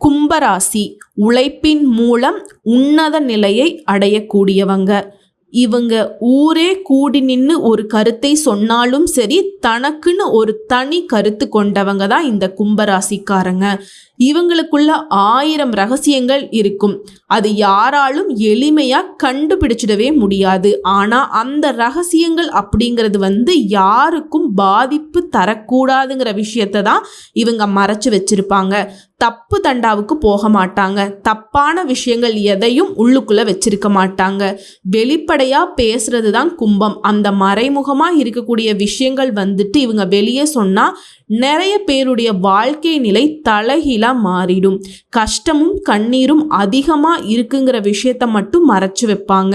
கும்பராசி உழைப்பின் மூலம் உன்னத நிலையை அடையக்கூடியவங்க. இவங்க ஊரே கூடி நின்று ஒரு கருத்தை சொன்னாலும் சரி தனக்குன்னு ஒரு தனி கருத்து கொண்டவங்க தான் இந்த கும்பராசிக்காரங்க. இவங்களுக்குள்ள ஆயிரம் ரகசியங்கள் இருக்கும். அது யாராலும் எளிமையாக கண்டுபிடிச்சிடவே முடியாது. ஆனால் அந்த ரகசியங்கள் அப்படிங்கிறது வந்து யாருக்கும் பாதிப்பு தரக்கூடாதுங்கிற விஷயத்தை தான் இவங்க மறைச்சு வச்சிருப்பாங்க. தப்பு தண்டாவுக்கு போக மாட்டாங்க. தப்பான விஷயங்கள் எதையும் உள்ளுக்குள்ளே வச்சிருக்க மாட்டாங்க. வெளிப்படையாக பேசுறது தான் கும்பம். அந்த மறைமுகமாக இருக்கக்கூடிய விஷயங்கள் வந்துட்டு இவங்க வெளியே சொன்னால் நிறைய பேருடைய வாழ்க்கை நிலை தலைகீழாக மாறிடும். கஷ்டமும் கண்ணீரும் அதிகமாக இருக்குங்கிற விஷயத்த மட்டும் மறைச்சு வைப்பாங்க.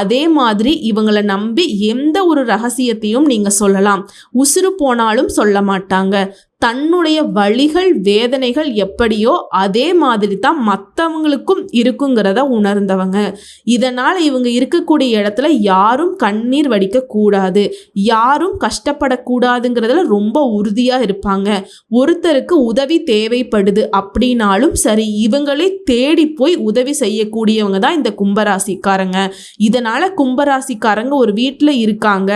அதே மாதிரி இவங்களை நம்பி எந்த ஒரு ரகசியத்தையும் நீங்கள் சொல்லலாம். உசுறு போனாலும் சொல்ல மாட்டாங்க. தன்னுடைய வழிகள் வேதனைகள் எப்படியோ அதே மாதிரி தான் மற்றவங்களுக்கும் இருக்குங்கிறத உணர்ந்தவங்க. இதனால் இவங்க இருக்கக்கூடிய இடத்துல யாரும் கண்ணீர் வடிக்கக்கூடாது யாரும் கஷ்டப்படக்கூடாதுங்கிறதுல ரொம்ப உறுதியாக இருப்பாங்க. ஒருத்தருக்கு உதவி தேவைப்படுது அப்படின்னாலும் சரி இவங்களே தேடி போய் உதவி செய்யக்கூடியவங்க தான் இந்த கும்பராசிக்காரங்க. இதனால் கும்பராசிக்காரங்க ஒரு வீட்டில் இருக்காங்க.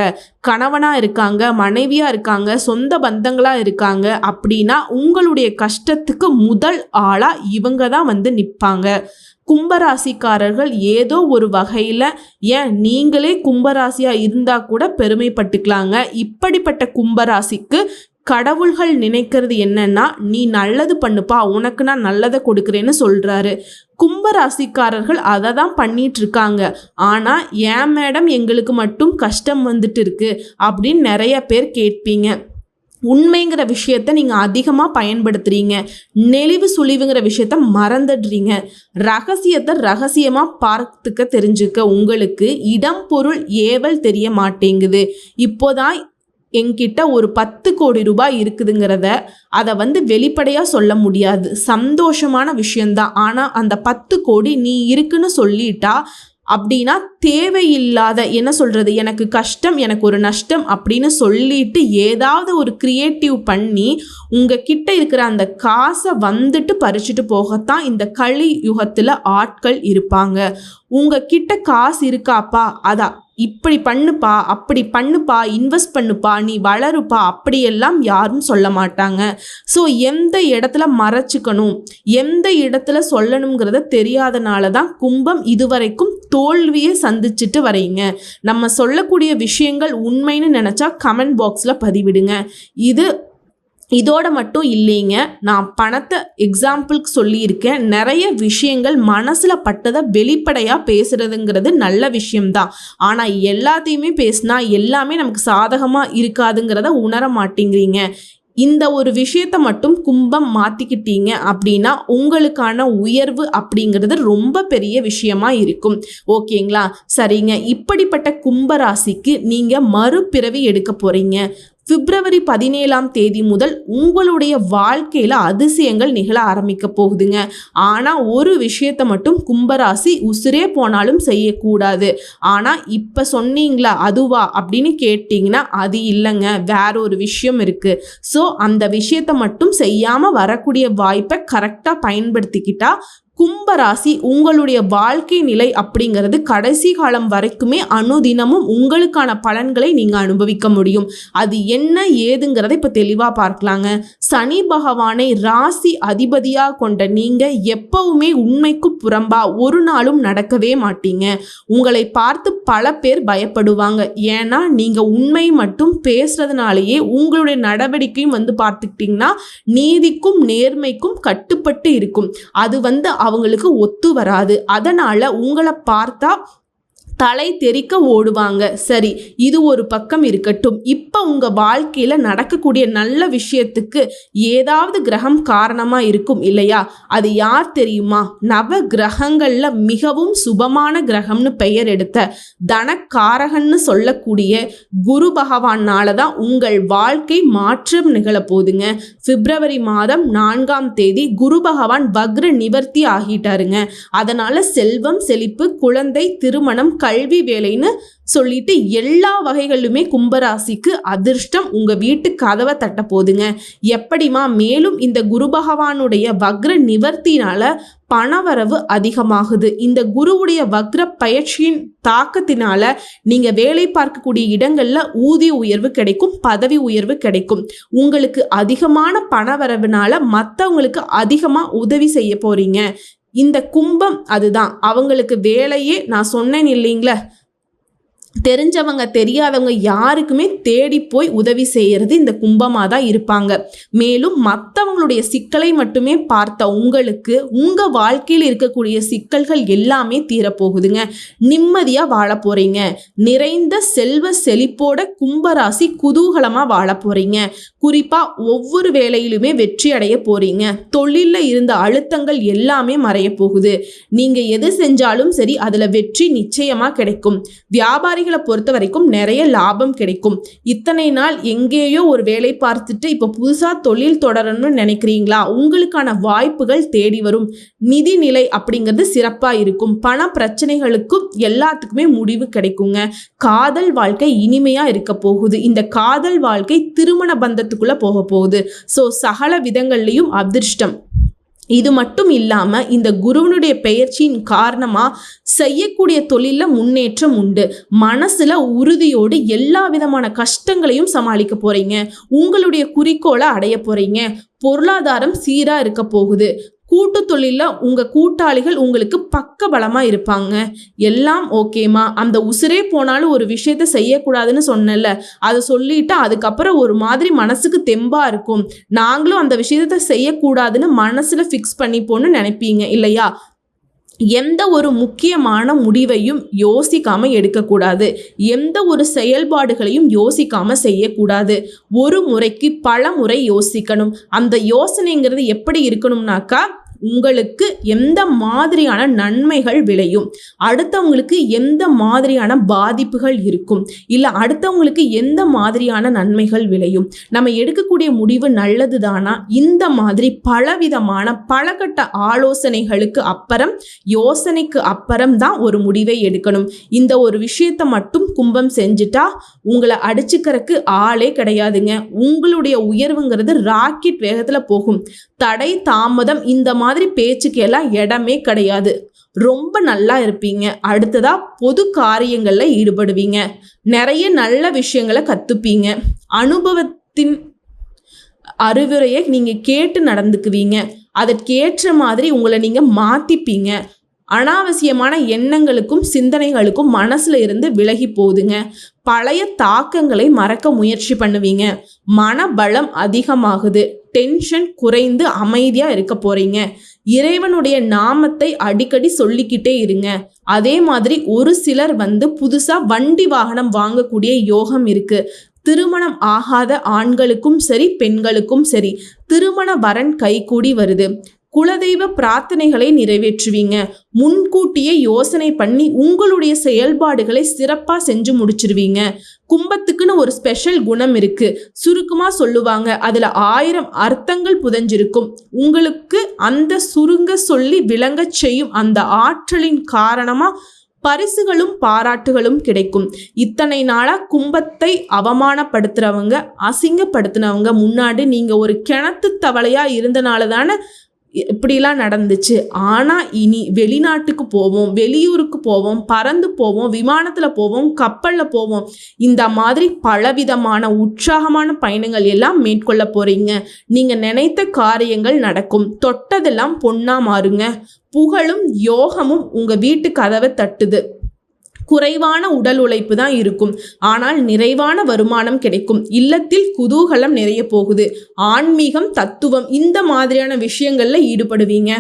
கணவனாக இருக்காங்க மனைவியாக இருக்காங்க சொந்த பந்தங்களாக இருக்காங்க அப்படின்னா உங்களுடைய கஷ்டத்துக்கு முதல் ஆளாக இவங்க தான் வந்து நிற்பாங்க கும்பராசிக்காரர்கள் ஏதோ ஒரு வகையில் ஏன் நீங்களே கும்பராசியாக இருந்தால் கூட பெருமைப்பட்டுக்கலாங்க. இப்படிப்பட்ட கும்பராசிக்கு கடவுள்கள் நினைக்கிறது என்னன்னா நீ நல்லது பண்ணுப்பா உனக்கு நான் நல்லதை கொடுக்குறேன்னு சொல்கிறாரு கும்பராசிக்காரர்கள் அதை தான் பண்ணிட்டு இருக்காங்க ஆனால் ஏன் மேடம் எங்களுக்கு மட்டும் கஷ்டம் வந்துட்டு இருக்கு அப்படின்னு நிறைய பேர் கேட்பீங்க. உண்மைங்கிற விஷயத்த நீங்கள் அதிகமாக பயன்படுத்துகிறீங்க நெளிவு சுழிவுங்கிற விஷயத்த மறந்துடுறீங்க. ரகசியத்தை ரகசியமாக பார்த்துக்க தெரிஞ்சுக்க உங்களுக்கு இடம் பொருள் ஏவல் தெரிய மாட்டேங்குது. இப்போதான் என்கிட்ட ஒரு பத்து கோடி ரூபாய் இருக்குதுங்கிறத அதை வந்து வெளிப்படையாக சொல்ல முடியாது. சந்தோஷமான விஷயந்தான் ஆனால் அந்த பத்து கோடி நீ இருக்குன்னு சொல்லிட்டா அப்படின்னா தேவையில்லாத என்ன சொல்கிறது எனக்கு கஷ்டம் எனக்கு ஒரு நஷ்டம் அப்படின்னு சொல்லிட்டு ஏதாவது ஒரு க்ரியேட்டிவ் பண்ணி உங்கள் கிட்ட இருக்கிற அந்த காசை வந்துட்டு பறிச்சுட்டு போகத்தான் இந்த களி யுகத்தில் ஆட்கள் இருப்பாங்க. உங்கள் கிட்ட காசு இருக்காப்பா? அதான் இப்படி பண்ணுப்பா அப்படி பண்ணுப்பா இன்வெஸ்ட் பண்ணுப்பா நீ வளருப்பா அப்படியெல்லாம் யாரும் சொல்ல மாட்டாங்க. ஸோ எந்த இடத்துல மறைச்சிக்கணும் எந்த இடத்துல சொல்லணுங்கிறத தெரியாதனால தான் கும்பம் இதுவரைக்கும் தோல்வியை சந்திச்சுட்டு வரீங்க நம்ம சொல்லக்கூடிய விஷயங்கள் உண்மைன்னு நினச்சா கமெண்ட் பாக்ஸில் பதிவிடுங்க. இது இதோட மட்டும் இல்லைங்க. நான் பணத்தை எக்ஸாம்பிளுக்கு சொல்லியிருக்கேன். நிறைய விஷயங்கள் மனசில் பட்டதை வெளிப்படையாக பேசுகிறதுங்கிறது நல்ல விஷயம்தான். ஆனால் எல்லாத்தையுமே பேசினா எல்லாமே நமக்கு சாதகமாக இருக்காதுங்கிறத உணர மாட்டேங்கிறீங்க. இந்த ஒரு விஷயத்த மட்டும் கும்பம் மாற்றிக்கிட்டீங்க அப்படின்னா உங்களுக்கான உயர்வு அப்படிங்கிறது ரொம்ப பெரிய விஷயமா இருக்கும். ஓகேங்களா? சரிங்க. இப்படிப்பட்ட கும்பராசிக்கு நீங்கள் மறுபிறவி எடுக்க போகிறீங்க பிப்ரவரி பதினேழாம் தேதி முதல் உங்களுடைய வாழ்க்கையில் அதிசயங்கள் நிகழ ஆரம்பிக்க போகுதுங்க. ஆனால் ஒரு விஷயத்தை மட்டும் கும்பராசி உசுரே போனாலும் செய்யக்கூடாது. ஆனால் இப்போ சொன்னீங்களா அதுவா அப்படின்னு கேட்டிங்கன்னா அது இல்லைங்க. வேற ஒரு விஷயம் இருக்குது ஸோ அந்த விஷயத்தை மட்டும் செய்யாமல் வரக்கூடிய வாய்ப்பை கரெக்டாக பயன்படுத்திக்கிட்டா கும்பராசி உங்களுடைய வாழ்க்கை நிலை அப்படிங்கிறது கடைசி காலம் வரைக்குமே அனுதினமும் உங்களுக்கான பலன்களை நீங்கள் அனுபவிக்க முடியும். அது என்ன ஏதுங்கிறத இப்போ தெளிவாக பார்க்கலாங்க. சனி பகவானை ராசி அதிபதியாக கொண்ட நீங்கள் எப்பவுமே உண்மைக்கு புறம்பா ஒரு நாளும் நடக்கவே மாட்டீங்க. உங்களை பார்த்து பல பேர் பயப்படுவாங்க. ஏன்னா நீங்கள் உண்மை மட்டும் பேசுறதுனாலேயே உங்களுடைய நடவடிக்கையும் வந்து பார்த்துக்கிட்டிங்கன்னா நீதிக்கும் நேர்மைக்கும் கட்டுப்பட்டு இருக்கும். அது வந்து அவங்களுக்கு ஒத்து வராது. அதனால் உங்களை பார்த்தா தலை தெறிக்க ஓடுவாங்க. சரி இது ஒரு பக்கம் இருக்கட்டும். இப்போ உங்கள் வாழ்க்கையில் நடக்கக்கூடிய நல்ல விஷயத்துக்கு ஏதாவது கிரகம் காரணமாக இருக்கும் இல்லையா? அது யார் தெரியுமா? நவ கிரகங்களில் மிகவும் சுபமான கிரகம்னு பெயர் எடுத்த தனக்காரகன்னு சொல்லக்கூடிய குரு பகவானால தான் உங்கள் வாழ்க்கை மாற்றம் நிகழப்போகுதுங்க பிப்ரவரி மாதம் நான்காம் தேதி குரு பகவான் வக்ர நிவர்த்தி ஆகிட்டாருங்க. அதனால் செல்வம் செழிப்பு குழந்தை திருமணம் கல்வி வேலைன்னு சொல்லிட்டு எல்லா வகைகளிலுமே கும்பராசிக்கு அதிர்ஷ்டம் உங்க வீட்டு கதவை தட்ட போதுங்க எப்படிமா மேலும் இந்த குரு பகவானுடைய வக்ர நிவர்த்தினால பணவரவு அதிகமாகுது. இந்த குருவுடைய வக்ர பயிற்சியின் தாக்கத்தினால நீங்க வேலை பார்க்கக்கூடிய இடங்கள்ல ஊதிய உயர்வு கிடைக்கும் பதவி உயர்வு கிடைக்கும். உங்களுக்கு அதிகமான பணவரவுனால மற்றவங்களுக்கு அதிகமா உதவி செய்ய போறீங்க. இந்த கும்பம் அதுதான். அவங்களுக்கு வேலையே நான் சொன்னேன் இல்லைங்களா. தெரிஞ்சவங்க தெரியாதவங்க யாருக்குமே தேடி போய் உதவி செய்யறது இந்த கும்பமாக தான் இருப்பாங்க. மேலும் மற்றவங்களுடைய சிக்கலை மட்டுமே பார்த்த உங்களுக்கு உங்கள் வாழ்க்கையில் இருக்கக்கூடிய சிக்கல்கள் எல்லாமே தீரப்போகுதுங்க. நிம்மதியாக வாழ போகிறீங்க நிறைந்த செல்வ செழிப்போட கும்பராசி குதூகலமாக வாழ போகிறீங்க குறிப்பாக ஒவ்வொரு வேலையிலுமே வெற்றி அடைய போகிறீங்க தொழிலில் இருந்த அழுத்தங்கள் எல்லாமே மறைய போகுது. நீங்கள் எது செஞ்சாலும் சரி அதில் வெற்றி நிச்சயமாக கிடைக்கும். வியாபாரிகளை பொறுத்த வரைக்கும் நிறைய லாபம் கிடைக்கும். இத்தனை நாள் எங்கேயோ ஒரு வேலை பார்த்துட்டு இப்போ புதுசாக தொழில் தொடரணும்னு நினைக்கிறீங்களா? உங்களுக்கான வாய்ப்புகள் தேடி வரும். நிதி நிலை அப்படிங்கிறது சிறப்பாக இருக்கும். பண பிரச்சனைகளுக்கும் எல்லாத்துக்குமே முடிவு கிடைக்குங்க. காதல் வாழ்க்கை இனிமையாக இருக்க போகுது. இந்த காதல் வாழ்க்கை திருமண பந்தத்துக்குள்ளே போக போகுது. ஸோ சகல விதங்கள்லையும் அதிர்ஷ்டம். இது மட்டும் இல்லாமல் இந்த குருவனுடைய பெயர்ச்சியின் காரணமாக செய்யக்கூடிய தொழிலில் முன்னேற்றம் உண்டு. மனசில் உறுதியோடு எல்லா விதமான கஷ்டங்களையும் சமாளிக்க போகிறீங்க உங்களுடைய குறிக்கோளை அடைய போகிறீங்க பொருளாதாரம் சீராக இருக்க போகுது. கூட்டு தொழிலில் உங்கள் கூட்டாளிகள் உங்களுக்கு பக்க பலமாக இருப்பாங்க. எல்லாம் ஓகேம்மா அந்த உசுரே போனாலும் ஒரு விஷயத்த செய்யக்கூடாதுன்னு சொன்னேன்ல. அதை சொல்லிட்டு அதுக்கப்புறம் ஒரு மாதிரி மனசுக்கு தெம்பாக இருக்கும். நாங்களும் அந்த விஷயத்த செய்யக்கூடாதுன்னு மனசில் ஃபிக்ஸ் பண்ணிப்போன்னு நினைப்பீங்க இல்லையா? எந்த ஒரு முக்கியமான முடிவையும் யோசிக்காமல் எடுக்கக்கூடாது. எந்த ஒரு செயல்பாடுகளையும் யோசிக்காமல் செய்யக்கூடாது. ஒரு முறைக்கு பல முறை யோசிக்கணும். அந்த யோசனைங்கிறது எப்படி இருக்கணும்னாக்கா உங்களுக்கு எந்த மாதிரியான நன்மைகள் விளையும்? அடுத்தவங்களுக்கு எந்த மாதிரியான பாதிப்புகள் இருக்கும்? இல்லை அடுத்தவங்களுக்கு எந்த மாதிரியான நன்மைகள் விளையும்? நம்ம எடுக்கக்கூடிய முடிவு நல்லது தானா இந்த மாதிரி பலவிதமான பலகட்ட ஆலோசனைகளுக்கு அப்புறம் யோசனைக்கு அப்புறம் தான் ஒரு முடிவை எடுக்கணும். இந்த ஒரு விஷயத்தை மட்டும் கும்பம் செஞ்சுட்டா உங்களை அடிச்சுக்கிறதுக்கு ஆளே கிடையாதுங்க. உங்களுடைய உயர்வுங்கிறது ராக்கெட் வேகத்தில் போகும். தடை தாமதம் இந்த மாதிரி பேச்சுக்கு எல்லாம் இடமே கிடையாது. ரொம்ப நல்லா இருப்பீங்க. அடுத்ததா பொது காரியங்களில் ஈடுபடுவீங்க. நிறைய நல்ல விஷயங்களை கற்றுப்பீங்க அனுபவத்தின் அறிவுரையை நீங்கள் கேட்டு நடந்துக்குவீங்க. அதற்கேற்ற மாதிரி உங்களை நீங்கள் மாற்றிப்பீங்க அனாவசியமான எண்ணங்களுக்கும் சிந்தனைகளுக்கும் மனசுல இருந்து விலகி போகுதுங்க. பழைய தாக்கங்களை மறக்க முயற்சி பண்ணுவீங்க. மனபலம் அதிகமாகுது. டென்ஷன் குறைந்து அமைதியாக இருக்க போறீங்க. இறைவனுடைய நாமத்தை அடிக்கடி சொல்லிக்கிட்டே இருங்க. அதே மாதிரி ஒரு சிலர் வந்து புதுசாக வண்டி வாகனம் வாங்கக்கூடிய யோகம் இருக்கு. திருமணம் ஆகாத ஆண்களுக்கும் சரி பெண்களுக்கும் சரி திருமண வரன் கைகூடி வருது. குலதெய்வ பிரார்த்தனைகளை நிறைவேற்றுவீங்க. முன்கூட்டியே யோசனை பண்ணி உங்களுடைய செயல்பாடுகளை சிறப்பாக செஞ்சு முடிச்சிருவீங்க. கும்பத்துக்குன்னு ஒரு ஸ்பெஷல் குணம் இருக்கு. சுருக்கமாக சொல்லுவாங்க. அதில் ஆயிரம் அர்த்தங்கள் புதஞ்சிருக்கும். உங்களுக்கு அந்த சுருங்க சொல்லி விளங்கச் செய்யும் அந்த ஆற்றலின் காரணமாக பரிசுகளும் பாராட்டுகளும் கிடைக்கும். இத்தனை நாளாக கும்பத்தை அவமானப்படுத்துகிறவங்க அசிங்கப்படுத்தினவங்க முன்னாடி நீங்கள் ஒரு கிணத்து தவளையாக இருந்தனால தானே இப்படிலாம் நடந்துச்சு. ஆனால் இனி வெளிநாட்டுக்கு போவோம் வெளியூருக்கு போவோம் பறந்து போவோம் விமானத்தில் போவோம் கப்பலில் போவோம். இந்த மாதிரி பலவிதமான உற்சாகமான பயணங்கள் எல்லாம் மேற்கொள்ள போகிறீங்க நீங்கள் நினைத்த காரியங்கள் நடக்கும். தொட்டதெல்லாம் பொண்ணாக மாறுங்க. புகழும் யோகமும் உங்கள் வீட்டு கதவை தட்டுது. குறைவான உடல் உழைப்பு தான் இருக்கும். ஆனால் நிறைவான வருமானம் கிடைக்கும். இல்லத்தில் குதூகலம் நிறைய போகுது. ஆன்மீகம் தத்துவம் இந்த மாதிரியான விஷயங்களில் ஈடுபடுவீங்க.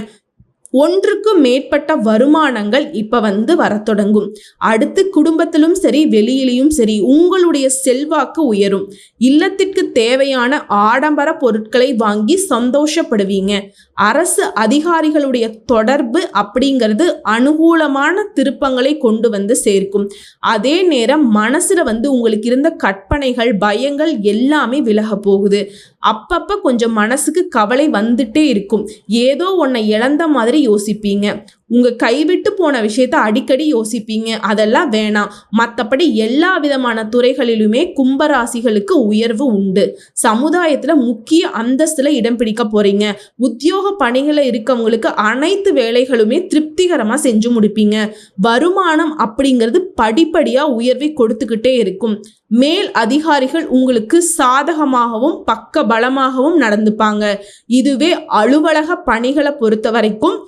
ஒன்றுக்கு மேற்பட்ட வருமானங்கள் இப்போ வந்து வர தொடங்கும். அடுத்து குடும்பத்திலும் சரி வெளியிலையும் சரி உங்களுடைய செல்வாக்கு உயரும். இல்லத்திற்கு தேவையான ஆடம்பர பொருட்களை வாங்கி சந்தோஷப்படுவீங்க. அரசு அதிகாரிகளுடைய தொடர்பு அப்படிங்கிறது அனுகூலமான திருப்பங்களை கொண்டு வந்து சேர்க்கும். அதே நேரம் மனசில் வந்து உங்களுக்கு இருந்த கற்பனைகள் பயங்கள் எல்லாமே விலக போகுது. அப்பப்போ கொஞ்சம் மனசுக்கு கவலை வந்துட்டே இருக்கும். ஏதோ ஒன்றை இழந்த மாதிரி யோசிப்பீங்க. உங்கள் கைவிட்டு போன விஷயத்த அடிக்கடி யோசிப்பீங்க. அதெல்லாம் வேணாம். மற்றபடி எல்லா விதமான துறைகளிலுமே கும்பராசிகளுக்கு உயர்வு உண்டு. சமுதாயத்தில் முக்கிய அந்தஸ்தில் இடம் பிடிக்க போகிறீங்க உத்தியோக பணிகளை இருக்கவங்களுக்கு அனைத்து வேலைகளுமே திருப்திகரமாக செஞ்சு முடிப்பீங்க. வருமானம் அப்படிங்கிறது படிப்படியாக உயர்வை கொடுத்துக்கிட்டே இருக்கும். மேல் அதிகாரிகள் உங்களுக்கு சாதகமாகவும் பக்க பலமாகவும் நடந்துப்பாங்க. இதுவே அலுவலக பணிகளை பொறுத்த வரைக்கும்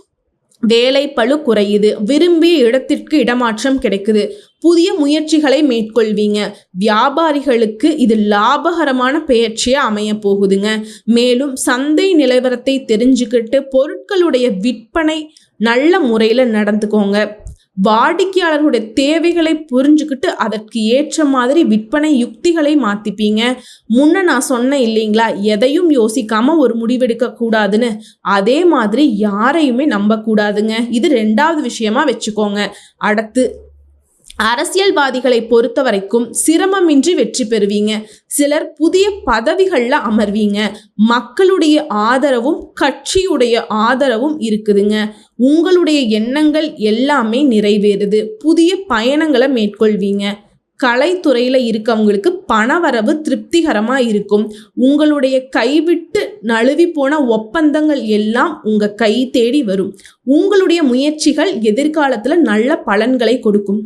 வேலை பளு குறையுது. விரும்பிய இடத்திற்கு இடமாற்றம் கிடைக்குது. புதிய முயற்சிகளை மேற்கொள்வீங்க. வியாபாரிகளுக்கு இது லாபகரமான பெயர்ச்சியாக அமைய போகுதுங்க. மேலும் சந்தை நிலவரத்தை தெரிஞ்சுக்கிட்டு பொருட்களுடைய விற்பனை நல்ல முறையில் நடந்துக்கோங்க. வாடிக்கையாளர்களுடைய தேவைகளை புரிஞ்சுக்கிட்டு அதற்கு ஏற்ற மாதிரி விற்பனை யுக்திகளை மாத்திப்பீங்க. முன்ன நான் சொன்னேன் இல்லைங்களா? எதையும் யோசிக்காம ஒரு முடிவெடுக்க கூடாதுன்னு. அதே மாதிரி யாரையுமே நம்பக்கூடாதுங்க. இது ரெண்டாவது விஷயமா வச்சுக்கோங்க. அடுத்து அரசியல்வாதிகளை பொறுத்த வரைக்கும் சிரமமின்றி வெற்றி பெறுவீங்க. சிலர் புதிய பதவிகளில் அமர்வீங்க. மக்களுடைய ஆதரவும் கட்சியுடைய ஆதரவும் இருக்குதுங்க. உங்களுடைய எண்ணங்கள் எல்லாமே நிறைவேறுது. புதிய பயணங்களை மேற்கொள்வீங்க. கலைத்துறையில் இருக்கவங்களுக்கு பணவரவு திருப்திகரமாக இருக்கும். உங்களுடைய கைவிட்டு நழுவி போன ஒப்பந்தங்கள் எல்லாம் உங்கள் கை தேடி வரும். உங்களுடைய முயற்சிகள் எதிர்காலத்தில் நல்ல பலன்களை கொடுக்கும்.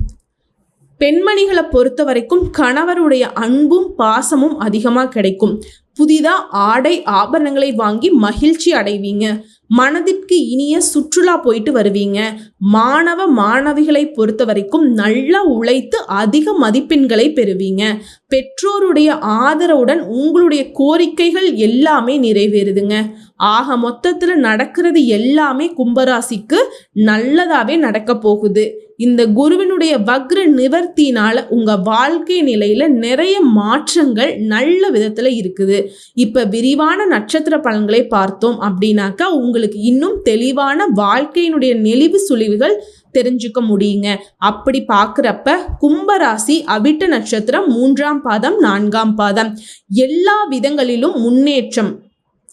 பெண்மணிகளை பொறுத்த வரைக்கும் கணவருடைய அன்பும் பாசமும் அதிகமாக கிடைக்கும். புதிதாக ஆடை ஆபரணங்களை வாங்கி மகிழ்ச்சி அடைவீங்க. மனதிற்கு இனிய சுற்றுலா போயிட்டு வருவீங்க. மாணவ மாணவிகளை பொறுத்த வரைக்கும் நல்லா உழைத்து அதிக மதிப்பெண்களை பெறுவீங்க. பெற்றோருடைய ஆதரவுடன் உங்களுடைய கோரிக்கைகள் எல்லாமே நிறைவேறுதுங்க. ஆக மொத்தத்தில் நடக்கிறது எல்லாமே கும்பராசிக்கு நல்லதாகவே நடக்க போகுது. இந்த குருவினுடைய வக்ர நிவர்த்தினால உங்க வாழ்க்கை நிலையில நிறைய மாற்றங்கள் நல்ல விதத்துல இருக்குது. இப்ப விரிவான நட்சத்திர பலன்களை பார்த்தோம் அப்படின்னாக்கா உங்களுக்கு இன்னும் தெளிவான வாழ்க்கையினுடைய நெளிவு சுழிவுகள் தெரிஞ்சுக்க முடியுங்க. அப்படி பார்க்குறப்ப கும்பராசி அவிட்ட நட்சத்திரம் மூன்றாம் பாதம் நான்காம் பாதம். எல்லா விதங்களிலும் முன்னேற்றம்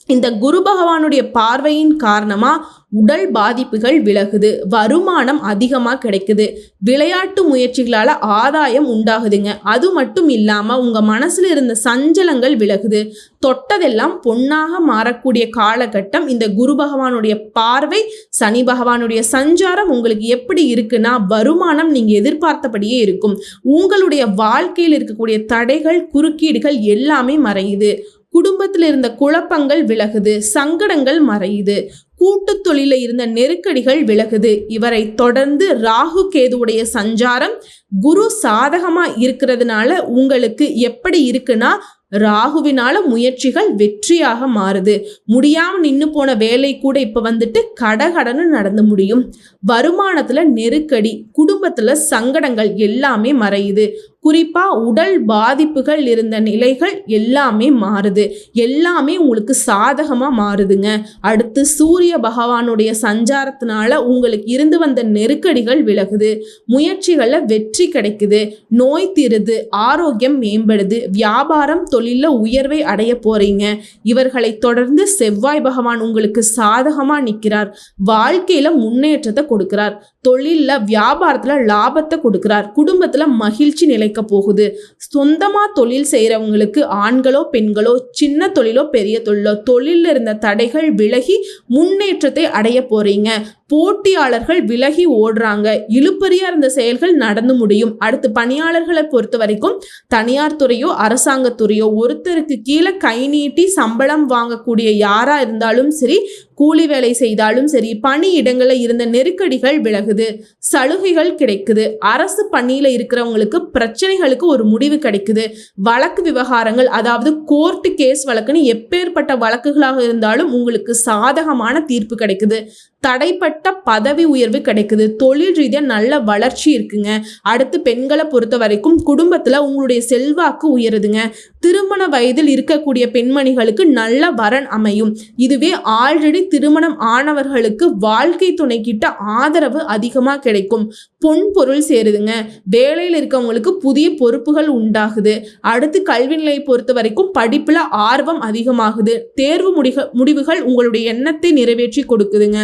இந்த குரு பகவானுடைய பார்வையின் காரணமாக உடல் பாதிப்புகள் விலகுது வருமானம் அதிகமாக கிடைக்குது விளையாட்டு முயற்சிகளால் ஆதாயம் உண்டாகுதுங்க. அது மட்டும் இல்லாமல் உங்கள் மனசில் இருந்த சஞ்சலங்கள் விலகுது. தொட்டதெல்லாம் பொன்னாக மாறக்கூடிய காலகட்டம் இந்த குரு பகவானுடைய பார்வை சனி பகவானுடைய சஞ்சாரம் உங்களுக்கு எப்படி இருக்குன்னா வருமானம் நீங்கள் எதிர்பார்த்தபடியே இருக்கும். உங்களுடைய வாழ்க்கையில் இருக்கக்கூடிய தடைகள் குறுக்கீடுகள் எல்லாமே மறையுது. குடும்பத்தில் இருந்த குழப்பங்கள் விலகுது சங்கடங்கள் மறையுது கூட்டு தொழில இருந்த நெருக்கடிகள் விலகுது. இவரை தொடர்ந்து ராகு கேதுவுடைய சஞ்சாரம் குரு சாதகமா இருக்கிறதுனால உங்களுக்கு எப்படி இருக்குன்னா ராகுவினால முயற்சிகள் வெற்றியாக மாறுது. முடியாம நின்று போன வேலை கூட இப்ப வந்துட்டு கடகடன்னு நடந்து முடியும். வருமானத்துல நெருக்கடி குடும்பத்துல சங்கடங்கள் எல்லாமே மறையுது. குறிப்பாக உடல் பாதிப்புகள் இருந்த நிலைகள் எல்லாமே மாறுது. எல்லாமே உங்களுக்கு சாதகமாக மாறுதுங்க. அடுத்து சூரிய பகவானுடைய சஞ்சாரத்தினால உங்களுக்கு இருந்து வந்த நெருக்கடிகள் விலகுது. முயற்சிகளில் வெற்றி கிடைக்குது. நோய் தீருது. ஆரோக்கியம் மேம்படுது. வியாபாரம் தொழிலில் உயர்வை அடைய போறீங்க. இவர்களை தொடர்ந்து செவ்வாய் பகவான் உங்களுக்கு சாதகமாக நிற்கிறார் வாழ்க்கையில் முன்னேற்றத்தை கொடுக்கிறார். தொழிலில் வியாபாரத்தில் லாபத்தை கொடுக்கிறார். குடும்பத்தில் மகிழ்ச்சி நிலை நிலைக்க போகுது சொந்தமாக தொழில் செய்கிறவங்களுக்கு ஆண்களோ பெண்களோ சின்ன தொழிலோ பெரிய தொழிலோ தொழிலில் இருந்த தடைகள் விலகி முன்னேற்றத்தை அடைய போகிறீங்க போட்டியாளர்கள் விலகி ஓடுறாங்க. இழுப்பறியா இருந்த செயல்கள் நடந்து முடியும். அடுத்து பணியாளர்களை பொறுத்த வரைக்கும் தனியார் துறையோ அரசாங்கத்துறையோ ஒருத்தருக்கு கீழே கை நீட்டி சம்பளம் வாங்கக்கூடிய யாரா இருந்தாலும் சரி கூலி வேலை செய்தாலும் சரி பணி இடங்களில் இருந்த நெருக்கடிகள் விலகுது. சலுகைகள் கிடைக்குது. அரசு பணியில் இருக்கிறவங்களுக்கு பிரச்சனைகளுக்கு ஒரு முடிவு கிடைக்குது. வழக்கு விவகாரங்கள் அதாவது கோர்ட்டு கேஸ் வழக்குன்னு எப்பேற்பட்ட வழக்குகளாக இருந்தாலும் உங்களுக்கு சாதகமான தீர்ப்பு கிடைக்குது. தடைப்பட்ட பதவி உயர்வு கிடைக்குது. தொழில் ரீதியாக நல்ல வளர்ச்சி இருக்குங்க. அடுத்து பெண்களை பொறுத்த வரைக்கும் குடும்பத்தில் உங்களுடைய செல்வாக்கு உயருதுங்க. திருமண வயதில் இருக்கக்கூடிய பெண்மணிகளுக்கு நல்ல வரன் அமையும். இதுவே ஆல்ரெடி திருமணம் ஆனவர்களுக்கு வாழ்க்கை துணை கிட்ட ஆதரவு அதிகமாக கிடைக்கும். பொன் பொருள் சேருதுங்க. வேலையில் இருக்கவங்களுக்கு புதிய பொறுப்புகள் உண்டாகுது. அடுத்து கல்வி நிலையை பொறுத்த வரைக்கும் படிப்பில் ஆர்வம் அதிகமாகுது. தேர்வு முடிக முடிவுகள் உங்களுடைய எண்ணத்தை நிறைவேற்றி கொடுக்குதுங்க.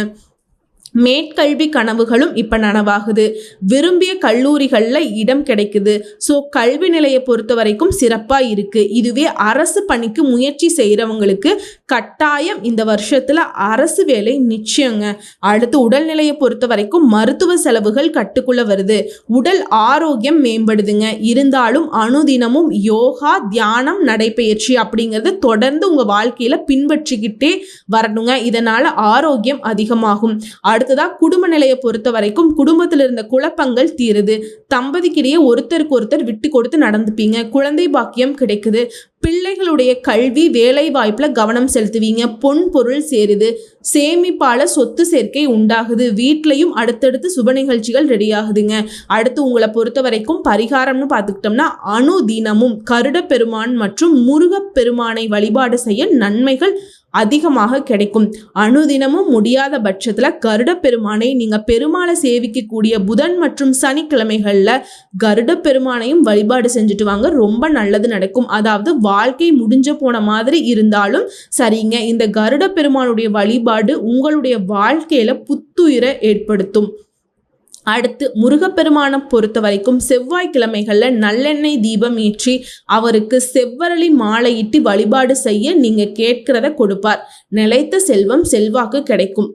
மேற்கல்வி கனவுகளும் இப்போ நனவாகுது. விரும்பிய கல்லூரிகளில் இடம் கிடைக்குது. ஸோ கல்வி நிலையை பொறுத்த வரைக்கும் சிறப்பாக இருக்குது இதுவே அரசு பணிக்கு முயற்சி செய்கிறவங்களுக்கு கட்டாயம் இந்த வருஷத்தில் அரசு வேலை நிச்சயங்க. அடுத்து உடல்நிலையை பொறுத்த வரைக்கும் மருத்துவ செலவுகள் கட்டுக்குள்ளே வருது. உடல் ஆரோக்கியம் மேம்படுதுங்க. இருந்தாலும் அனுதினமும் யோகா தியானம் நடைபயிற்சி அப்படிங்கிறது தொடர்ந்து உங்கள் வாழ்க்கையில் பின்பற்றிக்கிட்டே வரணுங்க. இதனால் ஆரோக்கியம் அதிகமாகும். அடுத்ததா குடும்ப நிலையை பொறுத்த வரைக்கும் குடும்பத்தில் இருந்த குழப்பங்கள் தீருது. தம்பதிக்கிடையே ஒருத்தருக்கு ஒருத்தர் விட்டு கொடுத்து நடந்துப்பீங்க. குழந்தை பாக்கியம் கிடைக்குது. பிள்ளைகளுடைய கல்வி வேலை வாய்ப்பில் கவனம் செலுத்துவீங்க. பொன் பொருள் சேருது. சேமிப்பால சொத்து சேர்க்கை உண்டாகுது. வீட்லையும் அடுத்தடுத்து சுப நிகழ்ச்சிகள் ரெடி ஆகுதுங்க அடுத்து உங்களை பொறுத்த வரைக்கும் பரிகாரம்னு பார்த்துக்கிட்டோம்னா அணு தினமும் கருட பெருமான் மற்றும் முருகப் பெருமானை வழிபாடு செய்ய நன்மைகள் அதிகமாக கிடைக்கும். அனுதினமும் முடியாத பட்சத்தில் கருட பெருமானை நீங்கள் பெருமாளை சேவிக்கக்கூடிய புதன் மற்றும் சனிக்கிழமைகளில் கருட பெருமானையும் வழிபாடு செஞ்சுட்டு வாங்க. ரொம்ப நல்லது நடக்கும். அதாவது வாழ்க்கை முடிஞ்ச போன மாதிரி இருந்தாலும் சரிங்க. இந்த கருட பெருமானுடைய வழிபாடு உங்களுடைய வாழ்க்கையில் புத்துயிரை ஏற்படுத்தும். அடுத்து முருகப்பெருமானை பொறுத்த வரைக்கும் செவ்வாய்க்கிழமைகளில் நல்லெண்ணெய் தீபம் ஏற்றி அவருக்கு செவ்வரளி மாலையிட்டு வழிபாடு செய்ய நீங்கள் கேட்கிறத கொடுப்பார். நிலைத்த செல்வம் செல்வாக்கு கிடைக்கும்.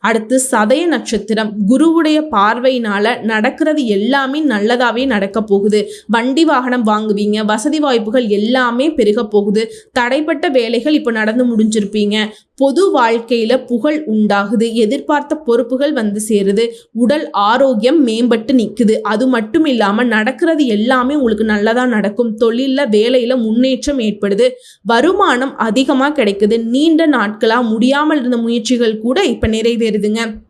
அடுத்து சதய நட்சத்திரம் குருவுடைய பார்வையினால நடக்கிறது எல்லாமே நல்லதாவே நடக்க போகுது. வண்டி வாகனம் வாங்குவீங்க வசதி வாய்ப்புகள் எல்லாமே பெருக போகுது. தடைப்பட்ட வேலைகள் இப்போ நடந்து முடிஞ்சிருப்பீங்க. பொது வாழ்க்கையில புகழ் உண்டாகுது. எதிர்பார்த்த பொறுப்புகள் வந்து சேருது. உடல் ஆரோக்கியம் மேம்பட்டு நிற்குது அது மட்டும் இல்லாம நடக்கிறது எல்லாமே உங்களுக்கு நல்லதா நடக்கும். தொழில வேலையில முன்னேற்றம் ஏற்படுது. வருமானம் அதிகமா கிடைக்குது. நீண்ட நாட்களா முடியாமல் இருந்த முயற்சிகள் கூட இப்ப நிறைவேறுதுங்க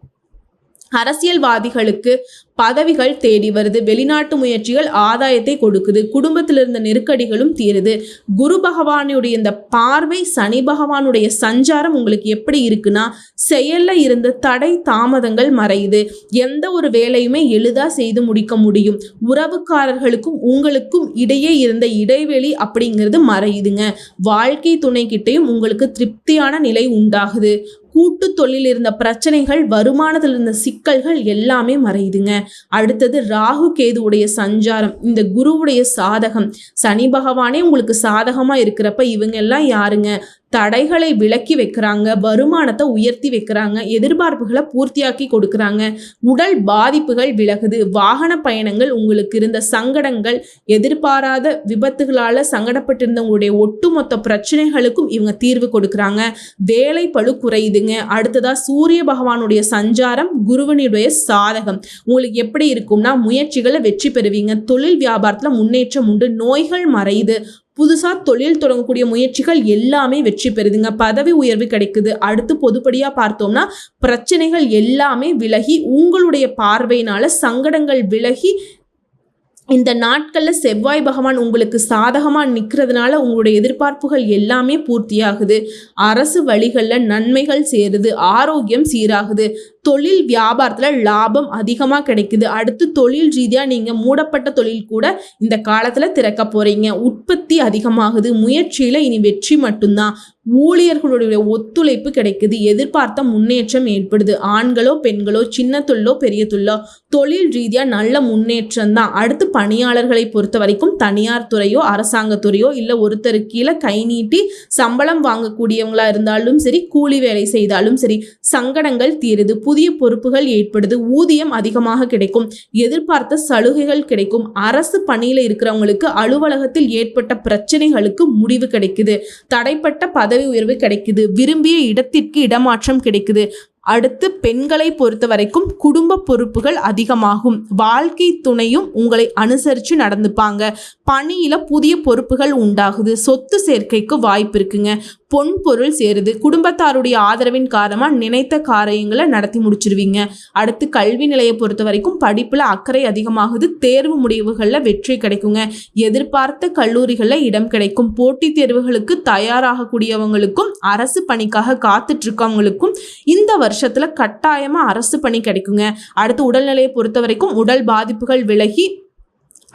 அரசியல்வாதிகளுக்கு பதவிகள் தேடி வருது. வெளிநாட்டு முயற்சிகள் ஆதாயத்தை கொடுக்குது. குடும்பத்தில் இருந்த நெருக்கடிகளும் தீருது. குரு பகவானுடைய இந்த பார்வை சனி பகவானுடைய சஞ்சாரம் உங்களுக்கு எப்படி இருக்குன்னா செயல்ல இருந்த தடை தாமதங்கள் மறையுது. எந்த ஒரு வேலையுமே எளிதாக செய்து முடிக்க முடியும். உறவுக்காரர்களுக்கும் உங்களுக்கும் இடையே இருந்த இடைவெளி அப்படிங்கிறது மறையுதுங்க. வாழ்க்கை துணைக்கிட்டையும் உங்களுக்கு திருப்தியான நிலை உண்டாகுது. கூட்டு தொழில் இருந்த பிரச்சனைகள் வருமானத்தில் இருந்த சிக்கல்கள் எல்லாமே மறையுதுங்க. அடுத்தது ராகு கேதுவுடைய சஞ்சாரம் இந்த குருவுடைய சாதகம். சனி பகவானே உங்களுக்கு சாதகமா இருக்கிறப்ப இவங்க எல்லாம் யாருங்க? தடைகளை விலக்கி வைக்கிறாங்க வருமானத்தை உயர்த்தி வைக்கிறாங்க எதிர்பார்ப்புகளை பூர்த்தியாக்கி கொடுக்குறாங்க. உடல் பாதிப்புகள் விலகுது. வாகன பயணங்கள் உங்களுக்கு இருந்த சங்கடங்கள் எதிர்பாராத விபத்துகளால் சங்கடப்பட்டிருந்தவங்களுடைய ஒட்டுமொத்த பிரச்சனைகளுக்கும் இவங்க தீர்வு கொடுக்குறாங்க. வேலை பழு குறையுதுங்க. அடுத்ததாக சூரிய பகவானுடைய சஞ்சாரம் குருவனுடைய சாதகம். உங்களுக்கு எப்படி இருக்கும்னா முயற்சிகளை வெற்றி பெறுவீங்க. தொழில் வியாபாரத்தில் முன்னேற்றம் உண்டு. நோய்கள் மறையுது. புதுசாக தொழில் தொடங்கக்கூடிய முயற்சிகள் எல்லாமே வெற்றி பெறுதுங்க. பதவி உயர்வு கிடைக்குது. அடுத்து பொதுப்படியாக பார்த்தோம்னா பிரச்சனைகள் எல்லாமே விலகி உங்களுடைய பார்வையினால சங்கடங்கள் விலகி இந்த நாட்களில் செவ்வாய் பகவான் உங்களுக்கு சாதகமாக நிற்கிறதுனால உங்களுடைய எதிர்பார்ப்புகள் எல்லாமே பூர்த்தியாகுது. அரசு வழிகளில் நன்மைகள் சேருது. ஆரோக்கியம் சீராகுது. தொழில் வியாபாரத்தில் லாபம் அதிகமாக கிடைக்குது. அடுத்து தொழில் ரீதியாக நீங்கள் மூடப்பட்ட தொழில் கூட இந்த காலத்தில் திறக்க போகிறீங்க உற்பத்தி அதிகமாகுது. முயற்சியில் இனி வெற்றி மட்டும்தான். ஊழியர்களுடைய ஒத்துழைப்பு கிடைக்குது. எதிர்பார்த்த முன்னேற்றம் ஏற்படுது. ஆண்களோ பெண்களோ சின்ன தொழிலோ பெரிய தொழிலோ தொழில் ரீதியாக நல்ல முன்னேற்றம் தான் அடுத்து பணியாளர்களை பொறுத்த வரைக்கும் தனியார் துறையோ அரசாங்கத்துறையோ இல்லை ஒருத்தர் கீழே கை நீட்டி சம்பளம் வாங்கக்கூடியவங்களா இருந்தாலும் சரி கூலி வேலை செய்தாலும் சரி சங்கடங்கள் தீருது. புதிய பொறுப்புகள் ஏற்படுது ஊதியம் அதிகமாக கிடைக்கும் எதிர்பார்த்த சலுகைகள் கிடைக்கும் அரசு பணியில் இருக்கிறவங்களுக்கு அலுவலகத்தில் ஏற்பட்ட பிரச்சனைகளுக்கு முடிவு கிடைக்குது தடைப்பட்ட பதவி உயர்வு கிடைக்குது விரும்பிய இடத்திற்கு இடமாற்றம் கிடைக்குது அடுத்து பெண்களை பொறுத்த வரைக்கும் குடும்ப பொறுப்புகள் அதிகமாகும். வாழ்க்கை துணையும் உங்களை அனுசரித்து நடந்துப்பாங்க. பணியில் புதிய பொறுப்புகள் உண்டாகுது. சொத்து சேர்க்கைக்கு வாய்ப்பு இருக்குங்க. பொன் பொருள் சேருது. குடும்பத்தாருடைய ஆதரவின் காரணமாக நினைத்த காரியங்களை நடத்தி முடிச்சிருவீங்க. அடுத்து கல்வி நிலையை பொறுத்த வரைக்கும் படிப்பில் அக்கறை அதிகமாகுது. தேர்வு முடிவுகளில் வெற்றி கிடைக்குங்க. எதிர்பார்த்த கல்லூரிகளில் இடம் கிடைக்கும். போட்டித் தேர்வுகளுக்கு தயாராகக்கூடியவங்களுக்கும் அரசு பணிக்காக காத்துட்ருக்கவங்களுக்கும் இந்த வருஷம் வருஷத்தில் கட்டாயமாக அரசு பணி கிடைக்குங்க. அடுத்து உடல்நிலையை பொறுத்த வரைக்கும் உடல் பாதிப்புகள் விலகி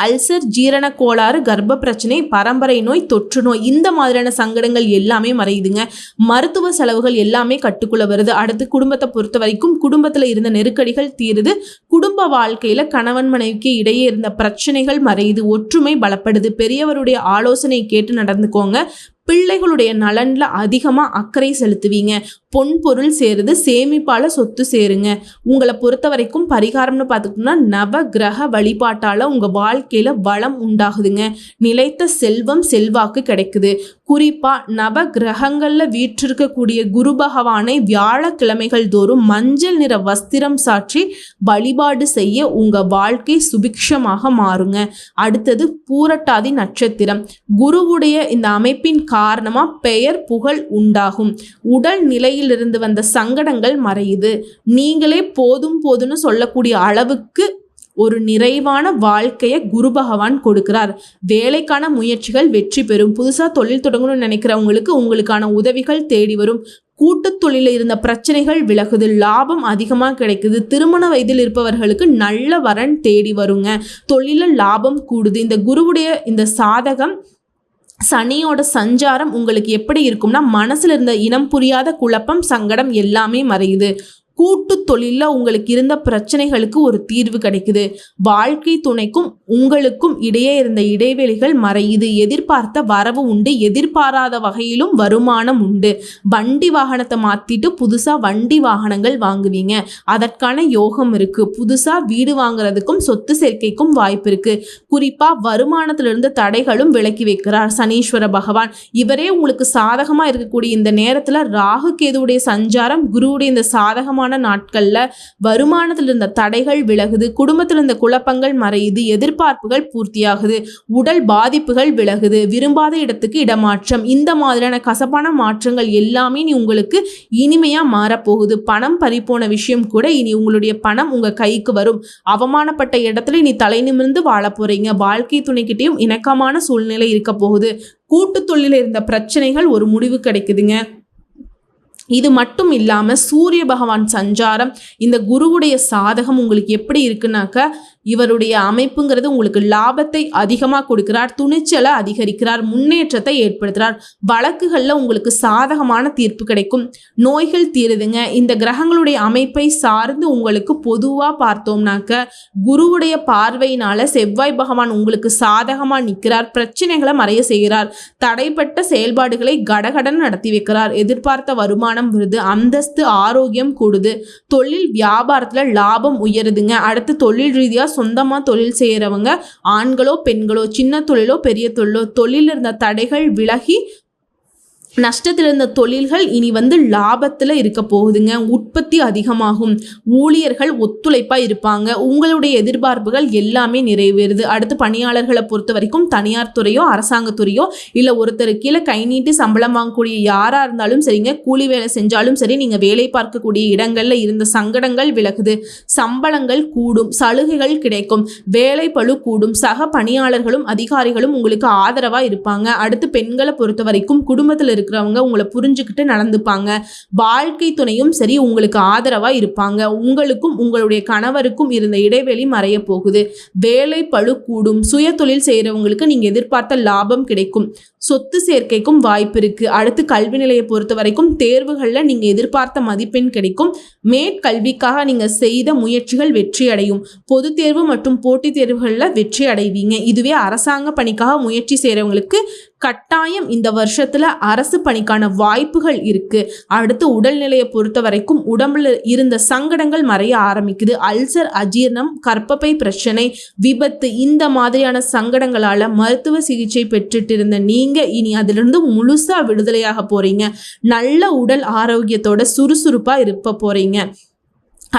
அல்சர் ஜீரண கோளாறு கர்ப்ப பிரச்சனை பரம்பரை நோய் தொற்று நோய் இந்த மாதிரியான சங்கடங்கள் எல்லாமே மறையுதுங்க. மருத்துவ செலவுகள் எல்லாமே கட்டுக்குள்ள வருது. அடுத்து குடும்பத்தை பொறுத்த வரைக்கும் குடும்பத்தில் இருந்த நெருக்கடிகள் தீருது. குடும்ப வாழ்க்கையில கணவன் மனைவிக்கு இடையே இருந்த பிரச்சனைகள் மறையுது. ஒற்றுமை பலப்படுது. பெரியவருடைய ஆலோசனை கேட்டு நடந்துக்கோங்க. பிள்ளைகளுடைய நலனில் அதிகமாக அக்கறை செலுத்துவீங்க. பொன் பொருள் சேருது சேமிப்பால் சொத்து சேருங்க. உங்களை பொறுத்த வரைக்கும் பரிகாரம்னு பார்த்துக்கிட்டோம்னா நவ கிரக வழிபாட்டால் உங்கள் வாழ்க்கையில் வளம் உண்டாகுதுங்க. நிலைத்த செல்வம் செல்வாக்கு கிடைக்குது. குறிப்பாக நவ கிரகங்களில் வீற்றிருக்கக்கூடிய குரு பகவானை வியாழக்கிழமைகள் தோறும் மஞ்சள் நிற வஸ்திரம் சாற்றி வழிபாடு செய்ய உங்கள் வாழ்க்கை சுபிக்ஷமாக மாறுங்க. அடுத்தது பூரட்டாதி நட்சத்திரம். குருவுடைய இந்த அமைப்பின் காரணமாக பெயர் புகழ் உண்டாகும். உடல் நிலையிலிருந்து வந்த சங்கடங்கள் மறையுது. நீங்களே போதும் போதும்னு சொல்லக்கூடிய அளவுக்கு ஒரு நிறைவான வாழ்க்கையை குரு பகவான் கொடுக்கிறார். வேலைக்கான முயற்சிகள் வெற்றி பெறும். புதுசாக தொழில் தொடங்கணும்னு நினைக்கிறவங்களுக்கு உங்களுக்கான உதவிகள் தேடி வரும். கூட்டு தொழிலில் இருந்த பிரச்சனைகள் விலகுது. லாபம் அதிகமாக கிடைக்குது. திருமண வயதில் இருப்பவர்களுக்கு நல்ல வரன் தேடி வருங்க. தொழிலில் லாபம் கூடுது. இந்த குருவுடைய இந்த சாதகம் சனியோட சஞ்சாரம் உங்களுக்கு எப்படி இருக்கும்னா மனசுல இருந்த இனம் புரியாத குழப்பம் சங்கடம் எல்லாமே மறையுது. கூட்டு தொழிலில் உங்களுக்கு இருந்த பிரச்சனைகளுக்கு ஒரு தீர்வு கிடைக்குது. வாழ்க்கை துணைக்கும் உங்களுக்கும் இடையே இருந்த இடைவெளிகள் மறையுது. எதிர்பார்த்த வரவு உண்டு. எதிர்பாராத வகையிலும் வருமானம் உண்டு. வண்டி வாகனத்தை மாற்றிட்டு புதுசாக வண்டி வாகனங்கள் வாங்குவீங்க. அதற்கான யோகம் இருக்குது புதுசாக வீடு வாங்குறதுக்கும் சொத்து சேர்க்கைக்கும் வாய்ப்பு இருக்குது குறிப்பாக வருமானத்திலிருந்து தடைகளும் விலக்கி வைக்கிறார் சனீஸ்வர பகவான். இவரே உங்களுக்கு சாதகமாக இருக்கக்கூடிய இந்த நேரத்தில் ராகு கேதுவுடைய சஞ்சாரம் குருவுடைய இந்த சாதகமான அதிகமான நாட்களில் வருமானத்தில் இருந்த தடைகள் விலகுது குடும்பத்தில் இருந்த குழப்பங்கள் மறையுது எதிர்பார்ப்புகள் பூர்த்தியாகுது உடல் பாதிப்புகள் விலகுது விரும்பாத இடத்துக்கு இடமாற்றம். இந்த மாதிரியான கசப்பான மாற்றங்கள் எல்லாமே நீ உங்களுக்கு இனிமையாக மாறப்போகுது. பணம் பறிப்போன விஷயம் கூட இனி உங்களுடைய பணம் உங்கள் கைக்கு வரும். அவமானப்பட்ட இடத்துல இனி தலை நிமிர்ந்து வாழ போறீங்க. வாழ்க்கை துணைக்கிட்டேயும் இணக்கமான சூழ்நிலை இருக்க போகுது. கூட்டு தொழிலில் இருந்த பிரச்சனைகள் ஒரு முடிவு கிடைக்குதுங்க. இது மட்டும் இல்லாமல் சூரிய பகவான் சஞ்சாரம் இந்த குருவுடைய சாதகம் உங்களுக்கு எப்படி இருக்குனாக்க இவருடைய அமைப்புங்கிறது உங்களுக்கு லாபத்தை அதிகமாக கொடுக்கிறார் துணிச்சலை அதிகரிக்கிறார் முன்னேற்றத்தை ஏற்படுத்துகிறார். வழக்குகளில் உங்களுக்கு சாதகமான தீர்ப்பு கிடைக்கும். நோய்கள் தீருதுங்க. இந்த கிரகங்களுடைய அமைப்பை சார்ந்து உங்களுக்கு பொதுவாக பார்த்தோம்னாக்க குருவுடைய பார்வையினால செவ்வாய் பகவான் உங்களுக்கு சாதகமாக நிற்கிறார் பிரச்சனைகளை மறைய செய்கிறார் தடைப்பட்ட செயல்பாடுகளை கடகடன் நடத்தி வைக்கிறார் எதிர்பார்த்த வருமானம் வருது அந்தஸ்து ஆரோக்கியம் கூடுது தொழில் வியாபாரத்தில் லாபம் உயருதுங்க. அடுத்து தொழில் ரீதியாக சொந்தமாக தொழில் செய்கிறவங்க ஆண்களோ பெண்களோ சின்ன தொழிலோ பெரிய தொழிலோ தொழிலில் இருந்த தடைகள் விலகி நஷ்டத்தில் இருந்த தொழில்கள் இனி வந்து லாபத்தில் இருக்க போகுதுங்க. உற்பத்தி அதிகமாகும். ஊழியர்கள் ஒத்துழைப்பாக இருப்பாங்க. உங்களுடைய எதிர்பார்ப்புகள் எல்லாமே நிறைவேறுது. அடுத்து பணியாளர்களை பொறுத்த வரைக்கும் தனியார் துறையோ அரசாங்கத்துறையோ இல்லை ஒருத்தர் கீழே கை நீட்டி சம்பளம் வாங்கக்கூடிய யாராக இருந்தாலும் சரிங்க. கூலி வேலை செஞ்சாலும் சரி நீங்கள் வேலை பார்க்கக்கூடிய இடங்களில் இருந்த சங்கடங்கள் விலகுது. சம்பளங்கள் கூடும். சலுகைகள் கிடைக்கும். வேலை பழு கூடும். சக பணியாளர்களும் அதிகாரிகளும் உங்களுக்கு ஆதரவாக இருப்பாங்க. அடுத்து பெண்களை பொறுத்த வரைக்கும் குடும்பத்தில் இருக்கிறவங்க உங்களை புரிஞ்சுக்கிட்டு நடந்துப்பாங்க. வாழ்க்கை துணையும் சரி உங்களுக்கு ஆதரவாக இருப்பாங்க. உங்களுக்கும் உங்களுடைய கணவருக்கும் இருந்த இடைவெளி மறைய போகுது. வேலை பழு கூடும். சுய தொழில் செய்கிறவங்களுக்கு நீங்கள் எதிர்பார்த்த லாபம் கிடைக்கும். சொத்து சேர்க்கைக்கும் வாய்ப்பு இருக்குது அடுத்து கல்வி நிலையை பொறுத்த வரைக்கும் தேர்வுகளில் நீங்கள் எதிர்பார்த்த மதிப்பெண் கிடைக்கும். மேற்கல்விக்காக நீங்கள் செய்த முயற்சிகள் வெற்றி அடையும். பொது தேர்வு மற்றும் போட்டித் தேர்வுகளில் வெற்றி அடைவீங்க. இதுவே அரசாங்க பணிக்காக முயற்சி செய்கிறவங்களுக்கு கட்டாயம் இந்த வருஷத்துல அரசு பணிக்கான வாய்ப்புகள் இருக்கு. அடுத்து உடல்நிலையை பொறுத்த வரைக்கும் உடம்புல இருந்த சங்கடங்கள் மறைய ஆரம்பிக்குது. அல்சர் அஜீர்ணம் கற்பப்பை பிரச்சனை விபத்து இந்த மாதிரியான சங்கடங்களால மருத்துவ சிகிச்சை பெற்றுட்டு இருந்த நீங்க இனி அதிலிருந்து முழுசா விடுதலையாக போறீங்க. நல்ல உடல் ஆரோக்கியத்தோட சுறுசுறுப்பா இருப்ப போறீங்க.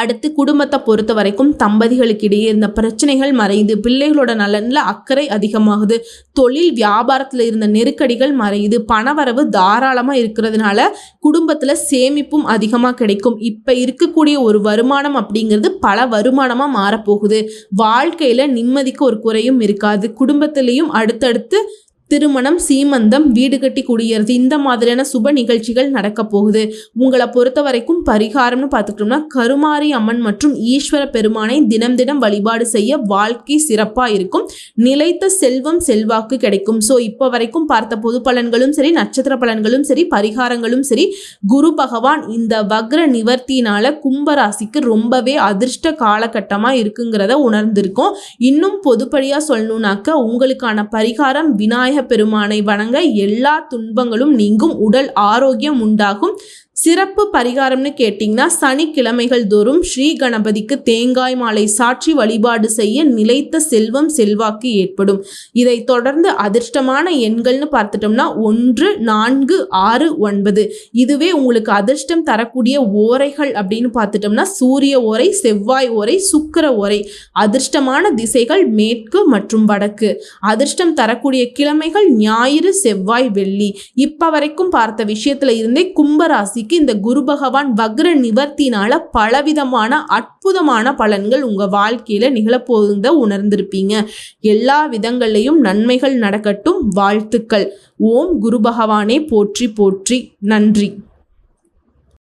அடுத்து குடும்பத்தை பொறுத்த வரைக்கும் தம்பதிகளுக்கு இடையே இருந்த பிரச்சனைகள் மறையுது. பிள்ளைகளோட நலனில் அக்கறை அதிகமாகுது. தொழில் வியாபாரத்தில் இருந்த நெருக்கடிகள் மறையுது. பணவரவு தாராளமாக இருக்கிறதுனால குடும்பத்தில் சேமிப்பும் அதிகமாக கிடைக்கும். இப்போ இருக்கக்கூடிய ஒரு வருமானம் அப்படிங்கிறது பல வருமானமாக மாறப்போகுது. வாழ்க்கையில் நிம்மதிக்கு ஒரு குறையும் இருக்காது. குடும்பத்திலையும் அடுத்தடுத்து திருமணம் சீமந்தம் வீடு கட்டி குடியேறது இந்த மாதிரியான சுப நிகழ்ச்சிகள் நடக்க போகுது. உங்களை பொறுத்த வரைக்கும் பரிகாரம்னு பார்த்துக்கிட்டோம்னா கருமாரி அம்மன் மற்றும் ஈஸ்வர பெருமானை தினம் தினம் வழிபாடு செய்ய வாழ்க்கை சிறப்பாக இருக்கும். நிலைத்த செல்வம் செல்வாக்கு கிடைக்கும். ஸோ இப்போ வரைக்கும் பார்த்த பொது பலன்களும் சரி நட்சத்திர பலன்களும் சரி பரிகாரங்களும் சரி குரு பகவான் இந்த வக்ர நிவர்த்தினால கும்பராசிக்கு ரொம்பவே அதிர்ஷ்ட காலகட்டமாக இருக்குங்கிறத உணர்ந்திருக்கோம். இன்னும் பொதுப்படியாக சொல்லணும்னாக்க உங்களுக்கான பரிகாரம் விநாயக பெருமானை வணங்க எல்லா துன்பங்களும் நீங்கும் உடல் ஆரோக்கியம் உண்டாகும். சிறப்பு பரிகாரம்னு கேட்டிங்கன்னா சனிக்கிழமைகள் தோறும் ஸ்ரீ கணபதிக்கு தேங்காய் மாலை சாற்றி வழிபாடு செய்ய நிலைத்த செல்வம் செல்வாக்கு ஏற்படும். இதை தொடர்ந்து அதிர்ஷ்டமான எண்கள்னு பார்த்துட்டோம்னா ஒன்று நான்கு ஆறு ஒன்பது. இதுவே உங்களுக்கு அதிர்ஷ்டம் தரக்கூடிய ஓரைகள் அப்படின்னு பார்த்துட்டோம்னா சூரிய ஓரை செவ்வாய் ஓரை சுக்கிர ஓரை. அதிர்ஷ்டமான திசைகள் மேற்கு மற்றும் வடக்கு. அதிர்ஷ்டம் தரக்கூடிய கிழமைகள் ஞாயிறு செவ்வாய் வெள்ளி. இப்போ வரைக்கும் பார்த்த விஷயத்துல இருந்தே கும்பராசி ராசிக்கு இந்த குரு பகவான் வக்ர நிவர்த்தினால பலவிதமான அற்புதமான பலன்கள் உங்க வாழ்க்கையில நிகழப்போகுத உணர்ந்திருப்பீங்க. எல்லா விதங்கள்லையும் நன்மைகள் நடக்கட்டும். வாழ்த்துக்கள். ஓம் குரு பகவானே போற்றி போற்றி. நன்றி.